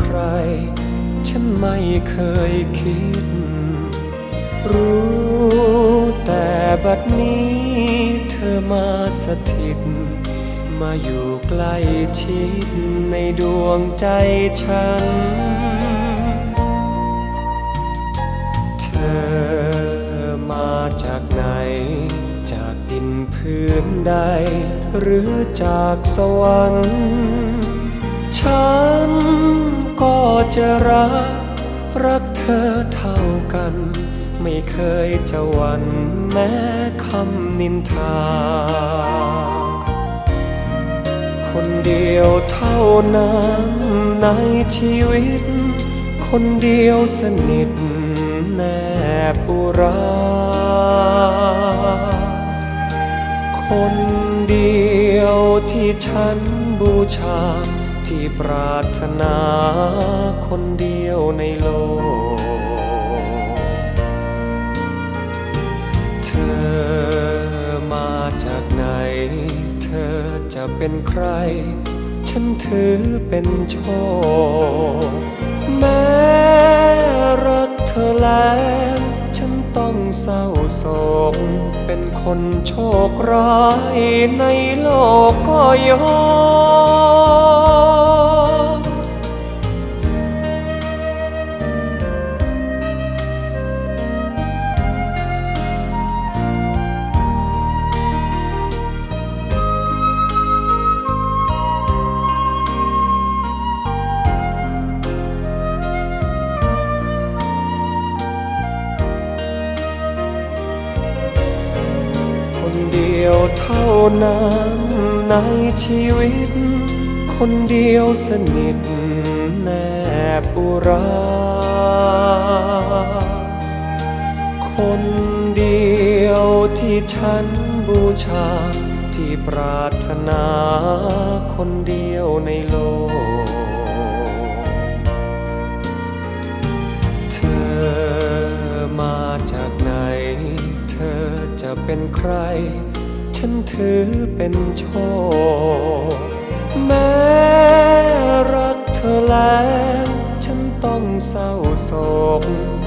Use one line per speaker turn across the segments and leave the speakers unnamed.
ใคร ฉันไม่เคยคิด รู้แต่บัดนี้เธอมาสถิต มาอยู่ใกล้ชิดในดวงใจฉัน เธอมาจากไหน จากดินพื้นใด หรือจากสวรรค์ฉัน จะรัก รักเธอเท่ากัน ไม่เคยจะหวั่นแม้คำนินทา คนเดียวเท่านั้นในชีวิต คนเดียวสนิทแนบอุรา คนเดียวที่ฉันบูชาที่ปรารถนา คนเดียวในโลก เธอมาจากไหน เธอจะเป็นใคร ฉันถือเป็นโชค แม้รักเธอแล้ว ฉันต้องเศร้าโศก เป็นคนโชคร้ายในโลกก็ยอม ยวเท่านั้นในชีวิต คนเดียวสนิทแนบอุรา คนเดียวที่ฉันบูชา ที่ปรารถนาคนเดียวในโลก เธอมาจากไหน เธอจะเป็นใคร ฉันถือเป็นโชค แม้รักเธอแล้ว ฉันต้องเศร้าโศก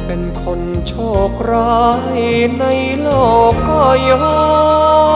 เป็นคนโชคร้ายในโลกก็ยอม